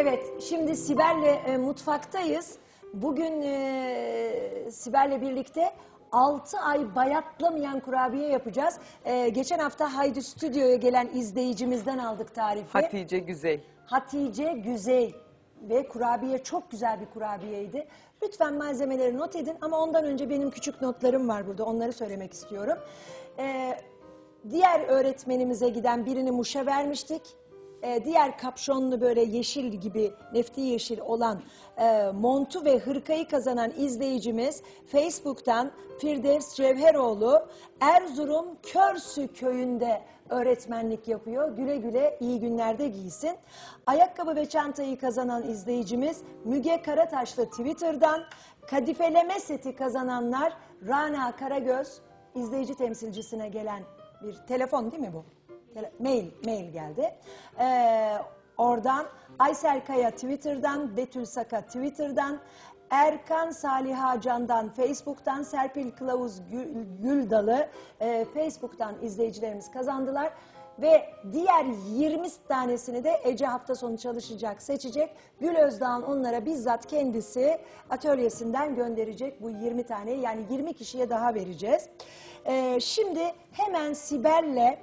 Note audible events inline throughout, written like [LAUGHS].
Evet, şimdi Sibel'le e, mutfaktayız. Bugün e, Sibel'le birlikte 6 ay bayatlamayan kurabiye yapacağız. E, geçen hafta Haydi Stüdyo'ya gelen izleyicimizden aldık tarifi. Hatice Güzey. Hatice Güzey ve kurabiye çok güzel bir kurabiyeydi. Lütfen malzemeleri not edin ama ondan önce benim küçük notlarım var burada onları söylemek istiyorum. Ee, diğer öğretmenimize giden birini Muş'a vermiştik. Ee, diğer kapşonlu böyle yeşil gibi nefti yeşil olan e, montu ve hırkayı kazanan izleyicimiz Facebook'tan Firdevs Cevheroğlu Erzurum Körsü köyünde öğretmenlik yapıyor. Güle güle iyi günlerde giysin. Ayakkabı ve çantayı kazanan izleyicimiz Müge Karataş'la Twitter'dan kadifeleme seti kazananlar Rana Karagöz izleyici temsilcisine gelen bir telefon değil mi bu? Mail, mail geldi. Ee, oradan Aysel Kaya Twitter'dan, Betül Saka Twitter'dan, Erkan Saliha Can'dan Facebook'tan, Serpil Kılavuz Gül, Güldalı e, Facebook'tan izleyicilerimiz kazandılar. Ve diğer 20 tanesini de Ece hafta sonu çalışacak, seçecek. Gül Özdağ'ın onlara bizzat kendisi atölyesinden gönderecek bu 20 taneyi. Yani 20 kişiye daha vereceğiz. Ee, şimdi hemen Sibel'le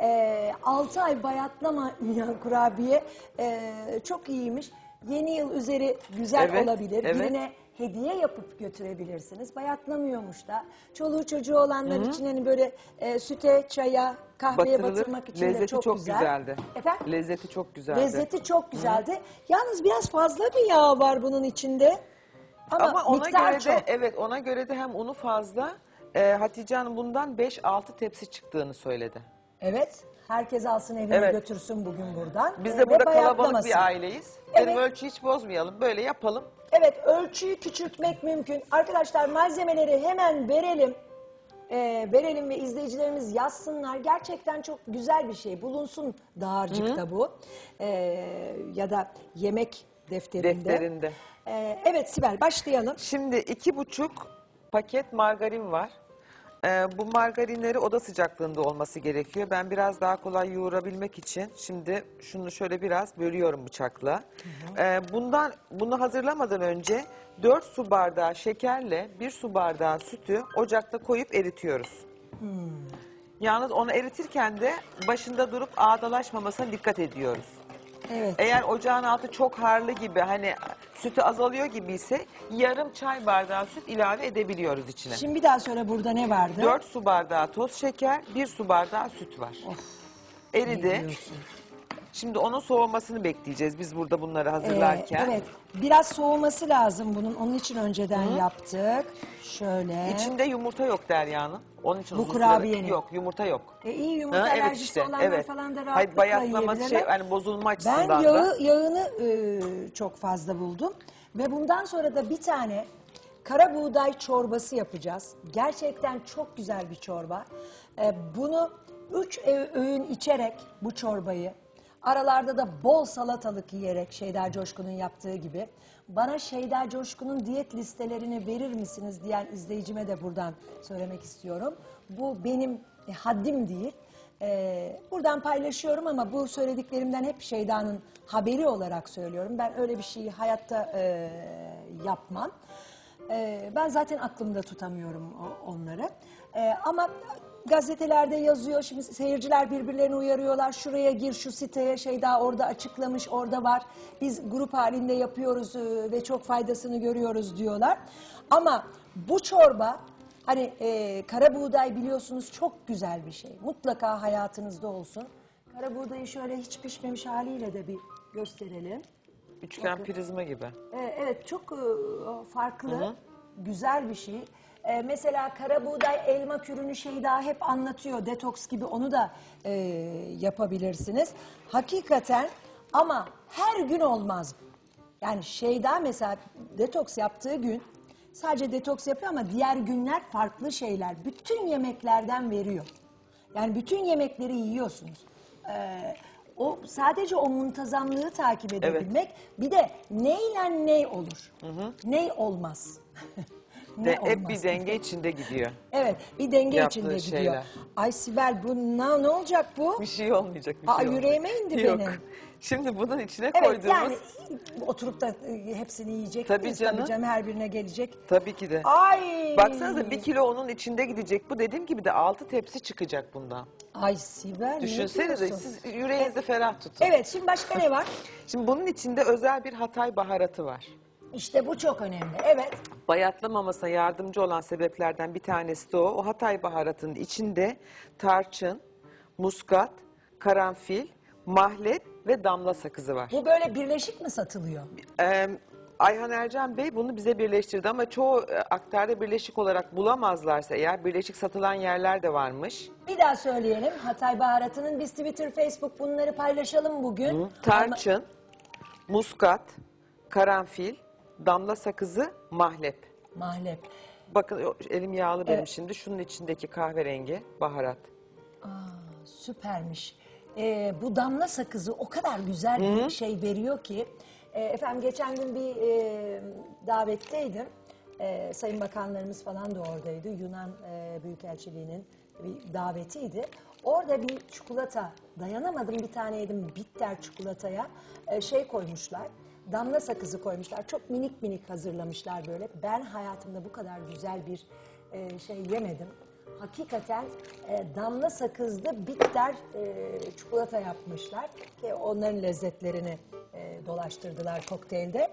e, 6 ay bayatlamayan [LAUGHS] kurabiye e, çok iyiymiş. Yeni yıl üzeri güzel Evet, olabilir. evet. Birine hediye yapıp götürebilirsiniz. Bayatlamıyormuş da. Çoluğu çocuğu olanlar için hani böyle e, süte, çaya, kahveye Batırılır. batırmak için de Lezzeti çok, çok, güzel. güzeldi. Efendim? Lezzeti çok güzeldi. Lezzeti çok güzeldi. Yalnız biraz fazla bir yağ var bunun içinde. Ama, Ama ona miktar göre çok. de evet ona göre de hem unu fazla. E, Hatice Hanım bundan 5-6 tepsi çıktığını söyledi. Evet. Herkes alsın evine Evet. götürsün bugün buradan. Biz de ve burada kalabalık bayatlamasın. bir aileyiz. Evet. Benim ölçüyü hiç bozmayalım. Böyle yapalım. Evet ölçüyü küçültmek mümkün. Arkadaşlar malzemeleri hemen verelim. Ee, verelim ve izleyicilerimiz yazsınlar. Gerçekten çok güzel bir şey. Bulunsun dağarcıkta bu. Ee, ya da yemek defterinde. Defterinde. Ee, evet Sibel başlayalım. Şimdi iki buçuk paket margarin var. Ee, bu margarinleri oda sıcaklığında olması gerekiyor. Ben biraz daha kolay yoğurabilmek için şimdi şunu şöyle biraz bölüyorum bıçakla. Ee, bundan bunu hazırlamadan önce 4 su bardağı şekerle 1 su bardağı sütü ocakta koyup eritiyoruz. Yalnız onu eritirken de başında durup ağdalaşmamasına dikkat ediyoruz. Evet. Eğer ocağın altı çok harlı gibi hani sütü azalıyor gibi ise yarım çay bardağı süt ilave edebiliyoruz içine. Şimdi bir daha söyle burada ne vardı? 4 su bardağı toz şeker, 1 su bardağı süt var. Eridi. diyorsun? Şimdi onun soğumasını bekleyeceğiz biz burada bunları Ee, hazırlarken. evet. Biraz soğuması lazım bunun. Onun için önceden yaptık. Şöyle. İçinde yumurta yok Derya'nın. Onun için Bu uzun kurabiyenin. Yok yumurta yok. E, iyi yumurta Ha, evet alerjisi işte olanlar evet. falan da Hayır rahatlıkla bayatlaması şey yiyebilirler. yani bozulma Ben açısından da. yağı, yağını e, çok fazla buldum. Ve bundan sonra da bir tane kara buğday çorbası yapacağız. Gerçekten çok güzel bir çorba. E, bunu üç ö- öğün içerek bu çorbayı, aralarda da bol salatalık yiyerek Şeyda Coşkun'un yaptığı gibi, bana Şeyda Coşkun'un diyet listelerini verir misiniz diyen izleyicime de buradan söylemek istiyorum. Bu benim e, haddim değil. Ee, buradan paylaşıyorum ama bu söylediklerimden hep Şeyda'nın haberi olarak söylüyorum. Ben öyle bir şeyi hayatta e, yapmam. Ee, ben zaten aklımda tutamıyorum onları. Ee, ama gazetelerde yazıyor. Şimdi seyirciler birbirlerini uyarıyorlar. Şuraya gir şu siteye Şeyda orada açıklamış orada var. Biz grup halinde yapıyoruz e, ve çok faydasını görüyoruz diyorlar. Ama bu çorba Hani e, kara buğday biliyorsunuz çok güzel bir şey. Mutlaka hayatınızda olsun. Kara buğdayı şöyle hiç pişmemiş haliyle de bir gösterelim. Üçgen prizma gibi. E, evet çok e, farklı, güzel bir şey. E, mesela kara buğday elma kürünü şey daha hep anlatıyor. Detoks gibi onu da e, yapabilirsiniz. Hakikaten ama her gün olmaz. Yani Şeyda mesela detoks yaptığı gün sadece detoks yapıyor ama diğer günler farklı şeyler. Bütün yemeklerden veriyor. Yani bütün yemekleri yiyorsunuz. Ee, o sadece o muntazamlığı takip edebilmek. Bir de neyle ney olur? Ney olmaz? [LAUGHS] Ne De, hep bir denge içinde gidiyor. Evet bir denge Yaptığı içinde gidiyor. şeyler. Ay Sibel bu ne, ne olacak bu? Bir şey olmayacak. Bir Aa, şey olmayacak. yüreğime indi Yok. benim. Şimdi bunun içine Evet koyduğumuz... yani oturup da e, hepsini yiyecek Tabii miyiz? canım her birine gelecek. Tabii ki de. Ay. Baksanıza bir kilo onun içinde gidecek. Bu dediğim gibi de altı tepsi çıkacak bundan. Ay Sibel ne Düşünsenize diyorsun? siz yüreğinizi ferah tutun. Evet şimdi başka ne var? [LAUGHS] Şimdi bunun içinde özel bir Hatay baharatı var. İşte bu çok önemli. Evet. Bayatlamamasına yardımcı olan sebeplerden bir tanesi de o. O Hatay baharatının içinde tarçın, muskat, karanfil, mahlep ve damla sakızı var. Bu böyle birleşik mi satılıyor? Ee, Ayhan Ercan Bey bunu bize birleştirdi ama çoğu e, aktarda birleşik olarak bulamazlarsa eğer birleşik satılan yerler de varmış. Bir daha söyleyelim. Hatay baharatının biz Twitter, Facebook bunları paylaşalım bugün. Tarçın, muskat, karanfil, damla sakızı, mahlep. Mahlep. Bakın elim yağlı benim Evet. şimdi. Şunun içindeki kahverengi baharat. Aa, süpermiş. Ee, bu damla sakızı o kadar güzel bir şey veriyor ki. Ee, efendim geçen gün bir e, davetteydim. Ee, sayın bakanlarımız falan da oradaydı. Yunan e, Büyükelçiliği'nin bir davetiydi. Orada bir çikolata dayanamadım bir tane yedim bitter çikolataya e, şey koymuşlar. Damla sakızı koymuşlar. Çok minik minik hazırlamışlar böyle. Ben hayatımda bu kadar güzel bir e, şey yemedim hakikaten e, damla sakızlı bitter e, çikolata yapmışlar ki onların lezzetlerini e, dolaştırdılar kokteylde.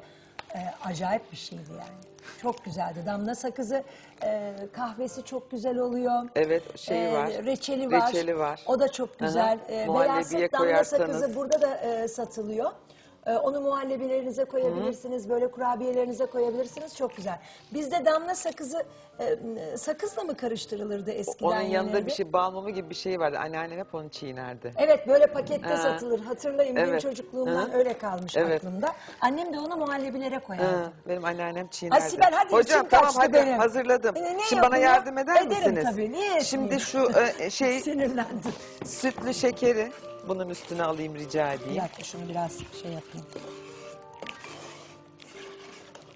E, acayip bir şeydi yani. Çok güzeldi. Damla sakızı e, kahvesi çok güzel oluyor. Evet, şeyi var. Reçeli var. Reçeli var. O da çok güzel. E, muhallebiye damla koyarsanız. sakızı burada da e, satılıyor. E, onu muhallebilerinize koyabilirsiniz, böyle kurabiyelerinize koyabilirsiniz. Çok güzel. Bizde damla sakızı e, sakızla mı karıştırılırdı eskiden? Onun yanında yenirdi? bir şey bal mumu gibi bir şey vardı. Anneannem hep onu çiğnerdi. Evet böyle pakette Ha. satılır. Hatırlayın benim Evet. çocukluğumdan Hı. öyle kalmış Evet. aklımda. Annem de onu muhallebilere koyardı. Ha, benim anneannem çiğnerdi. Ay Sibel, hadi Hocam içim tamam kaçtı hadi benim. hazırladım. E, ne Şimdi bana yapayım ya? yardım eder Ederim misiniz? tabii, niye etmeyeyim? Şimdi şu e, [LAUGHS] şey Sinirlendim. sütlü şekeri bunun üstüne alayım rica Bir edeyim. dakika şunu biraz şey yapayım.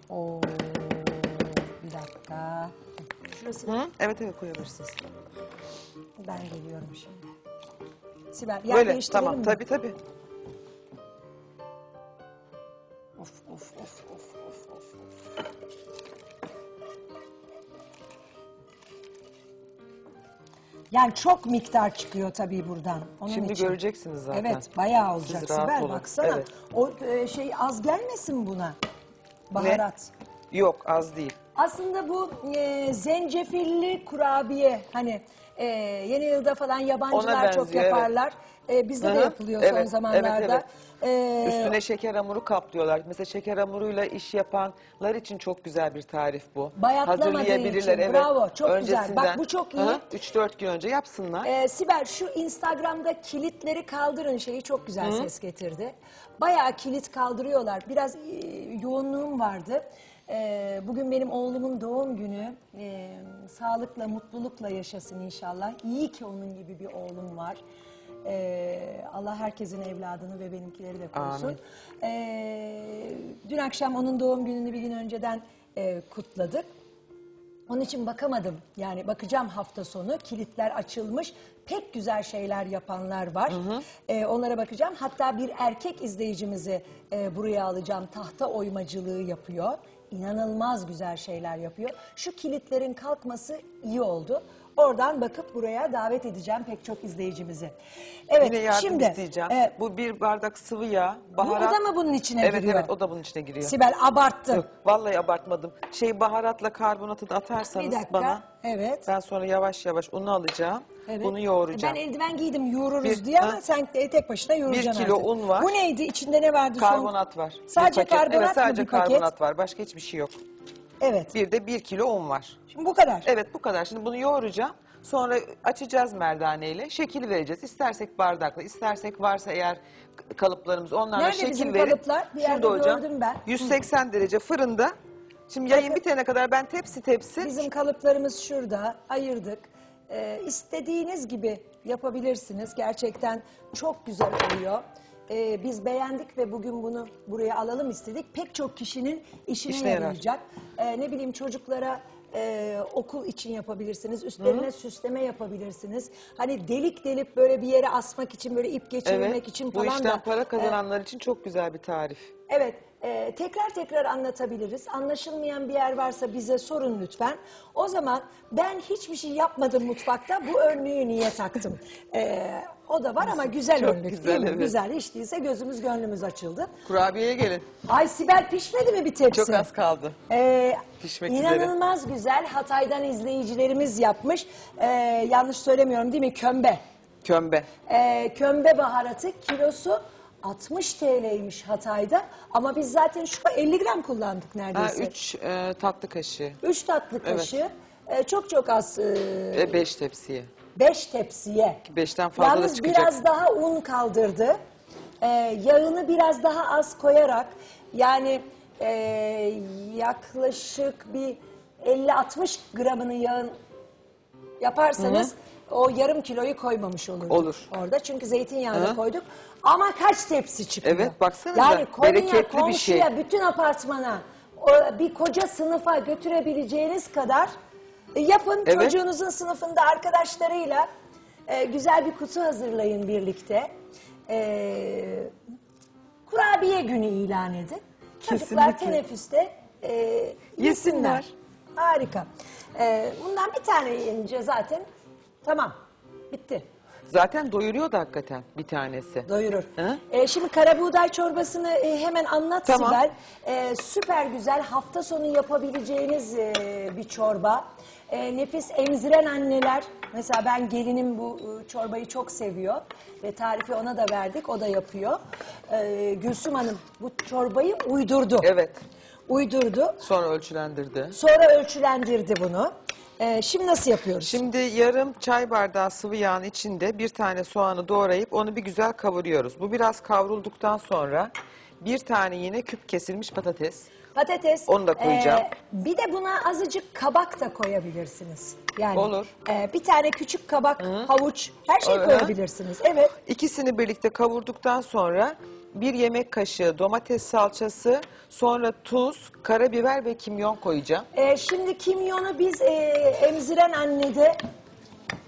Oo, bir dakika. Şurası Hı? Evet evet koyabilirsiniz. ben geliyorum şimdi. Sibel yer Böyle değiştirelim tamam mi? tabii tabii. Of of of of of of. Yani çok miktar çıkıyor tabii buradan. Onun Şimdi için. göreceksiniz zaten. Evet bayağı olacak Siz rahat Sibel olun. baksana. Evet. O e, şey az gelmesin buna. Baharat. Yok az değil. Aslında bu e, zencefilli kurabiye hani e, yeni yılda falan yabancılar Ona çok benziyor, evet. yaparlar. E, bizde Hı de hı. yapılıyor son Evet, zamanlarda. evet, evet. E, Üstüne şeker hamuru kaplıyorlar. Mesela şeker hamuruyla iş yapanlar için çok güzel bir tarif bu. Bayatlamadığı için, bravo, çok güzel. Bak, bu çok iyi. 3-4 gün önce yapsınlar. Ee, Sibel şu Instagram'da kilitleri kaldırın şeyi çok güzel ses getirdi. Bayağı kilit kaldırıyorlar. Biraz e, yoğunluğum vardı. Ee, bugün benim oğlumun doğum günü. Ee, sağlıkla, mutlulukla yaşasın inşallah. İyi ki onun gibi bir oğlum var. Ee, Allah herkesin evladını ve benimkileri de korusun. Ee, dün akşam onun doğum gününü bir gün önceden e, kutladık. Onun için bakamadım. Yani bakacağım hafta sonu. Kilitler açılmış. Pek güzel şeyler yapanlar var. Ee, onlara bakacağım. Hatta bir erkek izleyicimizi e, buraya alacağım. Tahta oymacılığı yapıyor. İnanılmaz güzel şeyler yapıyor. Şu kilitlerin kalkması iyi oldu. Oradan bakıp buraya davet edeceğim pek çok izleyicimizi. Evet Yine yardım şimdi isteyeceğim. e, bu bir bardak sıvı yağ, bu baharat. da mı bunun içine evet, giriyor? Evet o da bunun içine giriyor. Sibel abarttı. Yok, vallahi abartmadım. Şey baharatla karbonatı da atarsanız Bir dakika. bana. Evet. Ben sonra yavaş yavaş unu alacağım. Evet. Bunu yoğuracağım. Ben eldiven giydim yoğururuz Bir- diye ha? ama sen de tek başına yoğuracaksın kilo artık. un var. Bu neydi? İçinde ne vardı? son? Karbonat var. Bir Sadece paket. karbonat evet, sadece mı bir paket? karbonat var. Başka hiçbir şey yok. Evet. Bir de bir kilo un var. Şimdi bu kadar. Evet bu kadar. Şimdi bunu yoğuracağım. Sonra açacağız merdaneyle. Şekil vereceğiz. İstersek bardakla, istersek varsa eğer kalıplarımız onlarla Nerede şekil bizim verip. kalıplar? Bir yerde Şurada hocam. gördüm ben. 180 derece fırında. Şimdi yayın bitene kadar ben tepsi tepsi. Bizim kalıplarımız şurada. Ayırdık. Ee, istediğiniz gibi yapabilirsiniz. Gerçekten çok güzel oluyor. Ee, biz beğendik ve bugün bunu buraya alalım istedik. Pek çok kişinin işine İşine yarar. yarayacak. Ee, ne bileyim çocuklara e, okul için yapabilirsiniz. Üstlerine süsleme yapabilirsiniz. Hani delik delip böyle bir yere asmak için böyle ip geçirmek Evet. için Bu falan işten da. e, para kazananlar için çok güzel bir tarif. Evet, e, tekrar tekrar anlatabiliriz. Anlaşılmayan bir yer varsa bize sorun lütfen. O zaman ben hiçbir şey yapmadım mutfakta. Bu önlüğü niye taktım? E, o da var ama güzel Çok önlük güzel, değil mi? evet. Güzel. Hiç değilse gözümüz gönlümüz açıldı. Kurabiyeye gelin. Ay Sibel pişmedi mi bir tepsi? Çok az kaldı. Ee, Pişmek üzere. inanılmaz güzel. Hatay'dan izleyicilerimiz yapmış. Ee, yanlış söylemiyorum değil mi? Kömbe. Kömbe. Ee, kömbe baharatı kilosu 60 TL'ymiş Hatay'da. Ama biz zaten şu 50 gram kullandık Ha, neredeyse. 3 tatlı kaşığı. 3 tatlı kaşığı. Ee, çok çok az. Ve 5 tepsiye. 5 tepsiye. Beşten fazla da Yalnız çıkacak. biraz daha un kaldırdı. Ee, yağını biraz daha az koyarak yani e, yaklaşık bir 50-60 gramını yağın yaparsanız o yarım kiloyu koymamış olurduk Olur. orada. Çünkü zeytinyağı da Hı. koyduk. Ama kaç tepsi çıkıyor? Evet, baksanıza. Yani konuya, Bereketli bir komşuya, şey. bütün apartmana, o, bir koca sınıfa götürebileceğiniz kadar yapın. Evet. Çocuğunuzun sınıfında arkadaşlarıyla e, güzel bir kutu hazırlayın birlikte. E, kurabiye günü ilan edin. Çocuklar Kesinlikle. teneffüste e, yesinler. Yesinler. Harika. E, bundan bir tane yiyince zaten tamam bitti. Zaten doyuruyor da hakikaten bir tanesi. Doyurur. E, şimdi karabuğday çorbasını e, hemen anlat Tamam. Sibel. E, süper güzel hafta sonu yapabileceğiniz e, bir çorba. E, nefis emziren anneler, mesela ben gelinim bu e, çorbayı çok seviyor ve tarifi ona da verdik, o da yapıyor. E, Gülsüm Hanım bu çorbayı uydurdu. Evet. Uydurdu. Sonra ölçülendirdi. Sonra ölçülendirdi bunu. E, şimdi nasıl yapıyoruz? Şimdi yarım çay bardağı sıvı yağın içinde bir tane soğanı doğrayıp onu bir güzel kavuruyoruz. Bu biraz kavrulduktan sonra bir tane yine küp kesilmiş patates. Patates. Onu da koyacağım. e, bir de buna azıcık kabak da koyabilirsiniz. Yani Olur. e, bir tane küçük kabak, havuç, her şey Hı. koyabilirsiniz. Evet. İkisini birlikte kavurduktan sonra bir yemek kaşığı domates salçası, sonra tuz, karabiber ve kimyon koyacağım. E, şimdi kimyonu biz e, emziren annede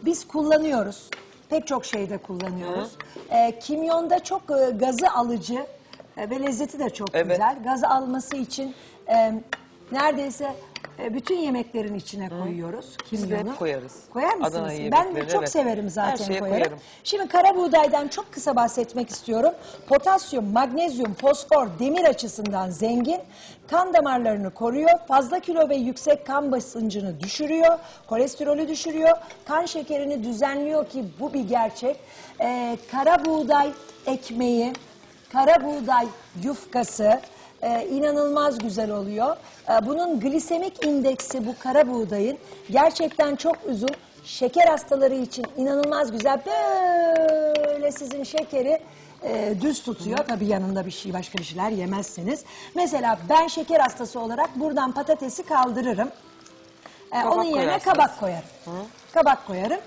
biz kullanıyoruz. Pek çok şeyde kullanıyoruz. E, kimyonda çok e, gazı alıcı e, ve lezzeti de çok Evet. güzel. Gazı alması için e, neredeyse e, bütün yemeklerin içine koyuyoruz kimyonu. hep koyarız. Koyar mısınız? Adana ben de yemeklerine, çok evet. severim zaten Her şeye koyarım. koyarım. Şimdi kara buğdaydan çok kısa bahsetmek istiyorum. Potasyum, magnezyum, fosfor, demir açısından zengin. Kan damarlarını koruyor. Fazla kilo ve yüksek kan basıncını düşürüyor. Kolesterolü düşürüyor. Kan şekerini düzenliyor ki bu bir gerçek. Ee, kara buğday ekmeği, kara buğday yufkası e, inanılmaz güzel oluyor. E, bunun glisemik indeksi bu kara buğdayın gerçekten çok uzun. Şeker hastaları için inanılmaz güzel. Böyle sizin şekeri e, düz tutuyor. Tabii yanında bir şey başka bir şeyler yemezseniz. Mesela ben şeker hastası olarak buradan patatesi kaldırırım. E, Kabak onun yerine koyarsınız. kabak koyarım. Kabak koyarım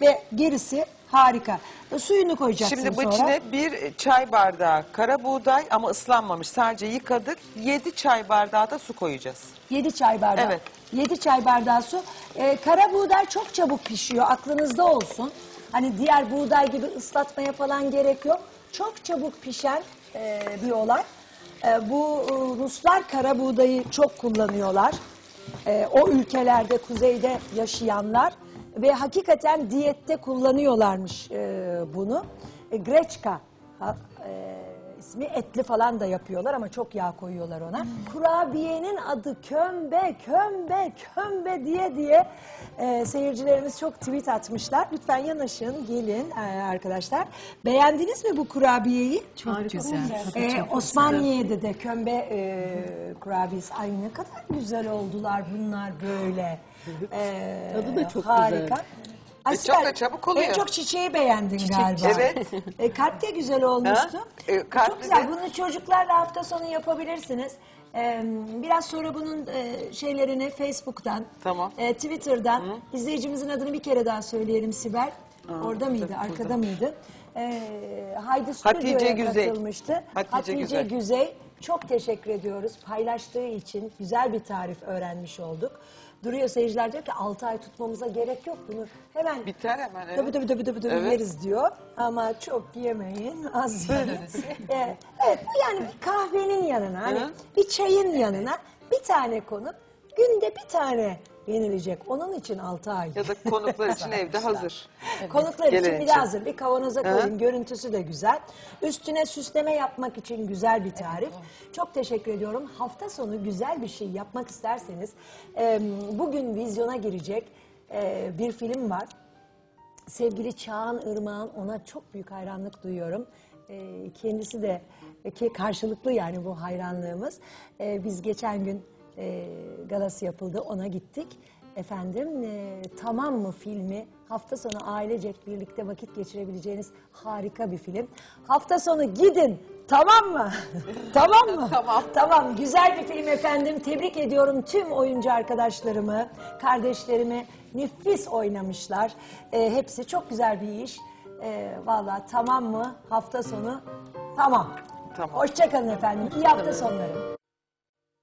ve gerisi harika. E, suyunu koyacaksın Şimdi sonra. içine bir çay bardağı kara buğday ama ıslanmamış sadece yıkadık. 7 çay bardağı da su koyacağız. 7 çay bardağı. Evet. 7 çay bardağı su. Ee, kara buğday çok çabuk pişiyor. Aklınızda olsun. Hani diğer buğday gibi ıslatmaya falan gerek yok. Çok çabuk pişen e, bir olay. E, bu e, Ruslar kara buğdayı çok kullanıyorlar. E, o ülkelerde kuzeyde yaşayanlar ve hakikaten diyette kullanıyorlarmış e, bunu. E, greçka ha- e, ismi etli falan da yapıyorlar ama çok yağ koyuyorlar ona. Kurabiyenin adı kömbe, kömbe, kömbe diye diye e, seyircilerimiz çok tweet atmışlar. Lütfen yanaşın, gelin e, arkadaşlar. Beğendiniz mi bu kurabiyeyi? Çok güzel. Ee, Osmaniye'de de kömbe e, kurabiyesi. Ay ne kadar güzel oldular bunlar böyle. Ee, Tadı da çok harika. güzel. E, çok Sibel, da çabuk oluyor. En çok çiçeği beğendin galiba. Evet. [LAUGHS] E, kalp de güzel olmuştu. Ha? E, kalp çok güzel. de- Bunu çocuklarla hafta sonu yapabilirsiniz. Ee, biraz sonra bunun e, şeylerini Facebook'tan, Tamam. e, Twitter'dan, izleyicimizin adını bir kere daha söyleyelim Sibel. Orada mıydı, tabii, arkada burada. mıydı? Ee, Haydi Hatice Stüdyo'ya katılmıştı. Hatice Hatice Güzey. Güzey Çok teşekkür ediyoruz. Paylaştığı için güzel bir tarif öğrenmiş olduk. Duruyor seyirciler diyor ki 6 ay tutmamıza gerek yok bunu. Hemen Biter hemen, evet. Tabii tabii tabii tabii, tabii Evet. yeriz diyor. Ama çok yemeyin, az yiyin. [LAUGHS] Ee, evet bu yani bir kahvenin yanına, hani bir çayın yanına bir tane konup günde bir tane yenilecek. Onun için 6 ay. Ya da konuklar için evde hazır. Konuklar için Gelen bir de için. hazır. Bir kavanoza koyun. Görüntüsü de güzel. Üstüne süsleme yapmak için güzel bir tarif. Çok teşekkür ediyorum. Hafta sonu güzel bir şey yapmak isterseniz e, bugün vizyona girecek e, bir film var. Sevgili Çağan Irmak'ın ona çok büyük hayranlık duyuyorum. E, kendisi de e, ki karşılıklı yani bu hayranlığımız. E, biz geçen gün e, galası yapıldı ona gittik. Efendim e, Tamam mı filmi hafta sonu ailecek birlikte vakit geçirebileceğiniz harika bir film. Hafta sonu gidin tamam mı? [LAUGHS] tamam mı? Tamam. Tamam güzel bir film efendim. Tebrik ediyorum tüm oyuncu arkadaşlarımı, kardeşlerimi. Nefis oynamışlar. Ee, hepsi çok güzel bir iş. Ee, Valla tamam mı? Hafta sonu tamam. Tamam. Hoşçakalın efendim. İyi hafta sonları.